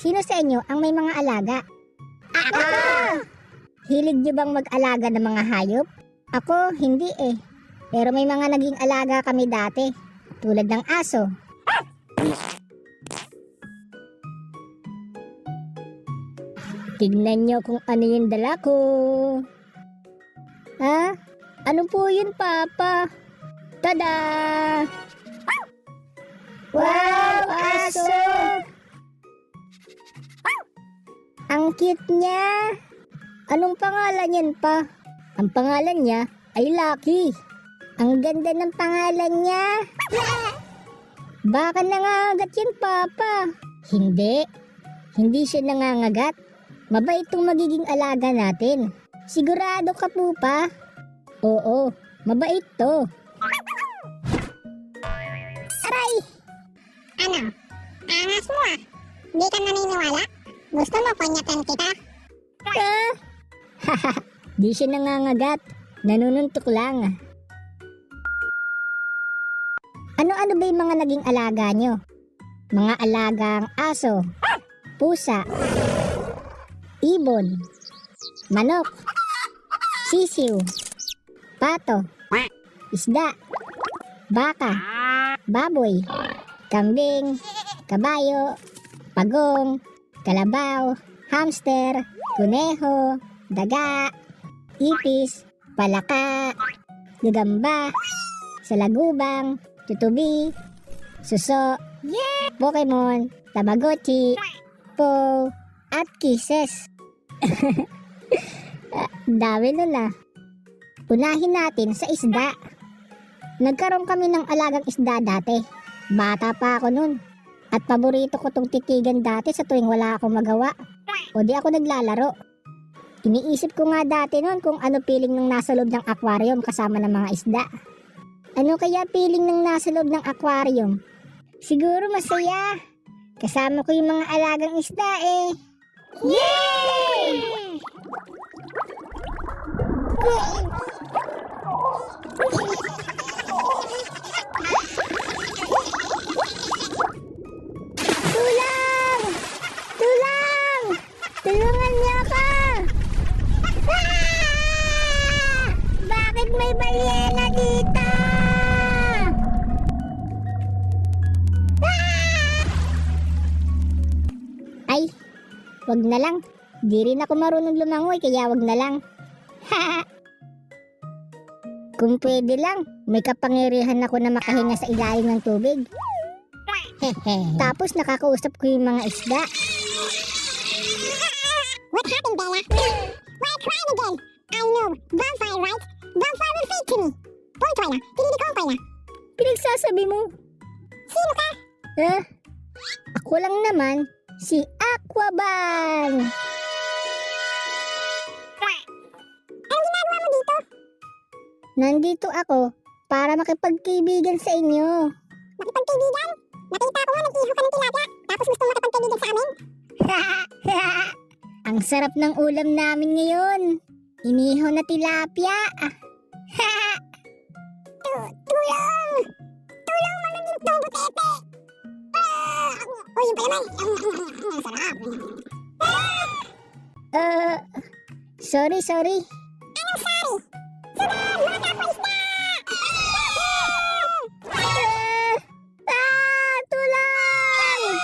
Sino sa inyo ang may mga alaga? Ako! Hilig niyo bang mag-alaga ng mga hayop? Ako, hindi eh. Pero may mga naging alaga kami dati. Tulad ng aso. Tignan niyo kung ano yung dala ko. Ha? Ano po yun, Papa? Tada! Cute niya. Anong pangalan yan pa? Ang pangalan niya ay Lucky. Ang ganda ng pangalan niya. Baka nangangagat yan, Papa. Hindi. Hindi siya nangangagat. Mabait tong magiging alaga natin. Sigurado ka po pa? Oo, mabait to. Aray! Ano? Angas mo ah. Di ka naniniwala? Gusto mo panyatan kita? Ah! Di siya nangangagat. Nanununtok lang. Ano-ano ba yung mga naging alaga nyo? Mga alagang aso, pusa, ibon, manok, sisiw, pato, isda, baka, baboy, kambing, kabayo, pagong, kalabaw, hamster, kuneho, daga, ipis, palaka, gagamba, salagubang, tutubi, suso, Pokemon, Tamagotchi, Po, at Kisses. Ah, Dami nun ah. Unahin natin sa isda. Nagkaroon kami ng alagang isda dati. Bata pa ako nun. At paborito ko tong titigan dati sa tuwing wala akong magawa. O di ako naglalaro. Iniisip ko nga dati nun kung ano feeling ng nasa loob ng aquarium kasama ng mga isda. Ano kaya feeling ng nasa loob ng aquarium? Siguro masaya. Kasama ko yung mga alagang isda eh. Yay! Tulang! Wag na lang. Di rin ako marunong lumangoy kaya wag na lang. Kung pwede lang, may kapangyarihan ako na makahinga sa ilalim ng tubig. Tapos nakakausap ko yung mga isda. What happened, Bella? Why crying again? I know. Bonfire, right? Bonfire will fade to me. Boy, Twyla. Pinili ko Pinagsasabi mo, Sino ka? eh? Ako lang naman, si Aquaban. Anong ginagawa mo dito? Nandito ako para makipagkaibigan sa inyo. Makipagkaibigan? Nakita ko nga nag-iho ka ng tilapia. Tapos gusto mo makipagkaibigan sa amin? Ang sarap ng ulam namin ngayon. Inihaw na tilapia. Tu- tulong! Tulong mga gintong butete! Ah! Oh, yun pala man. Ang sarap. Uh, sorry, sorry. Anong sorry? Sunod! Mga kapwa-isda! Ah! Ah! Tulong!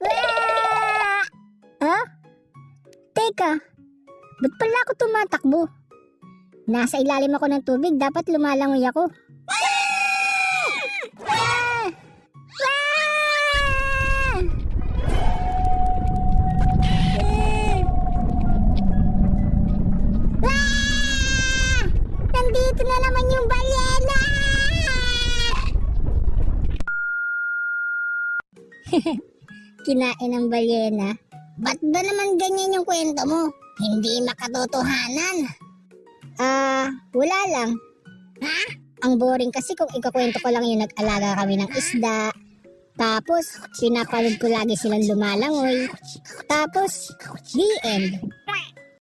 Ah! Ah? Teka, ba't pala ako tumatakbo? Nasa ilalim ako ng tubig, dapat lumalangoy ako. Nandito na naman yung balyena! Kinain ng balyena. Ba't ba naman ganyan yung kwento mo? Hindi makatotohanan. Ah, wala lang. Ha? Ang boring kasi kung ikakwento ko lang yung nag-alaga kami ng isda. Tapos, pinapanood ko lagi silang lumalangoy. Tapos, the end.